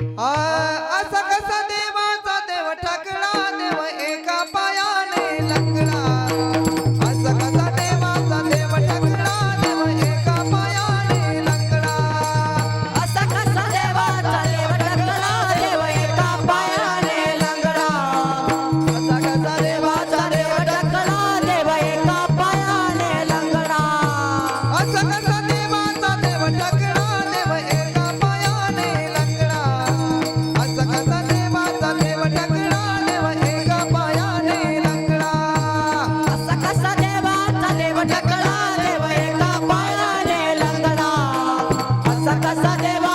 असा कसा देवाचा देव ठाकला देव एका पायाने लंगडा असा कसा देवाचा देव ठाकला देव एका पायाने लंगडा असा कसा देवाचा देव ठाकला देव एका पायाने लंगडा असा कसा देवाचा देव ठाकला देव एका पायाने लंगडा असा Casa de Bahía.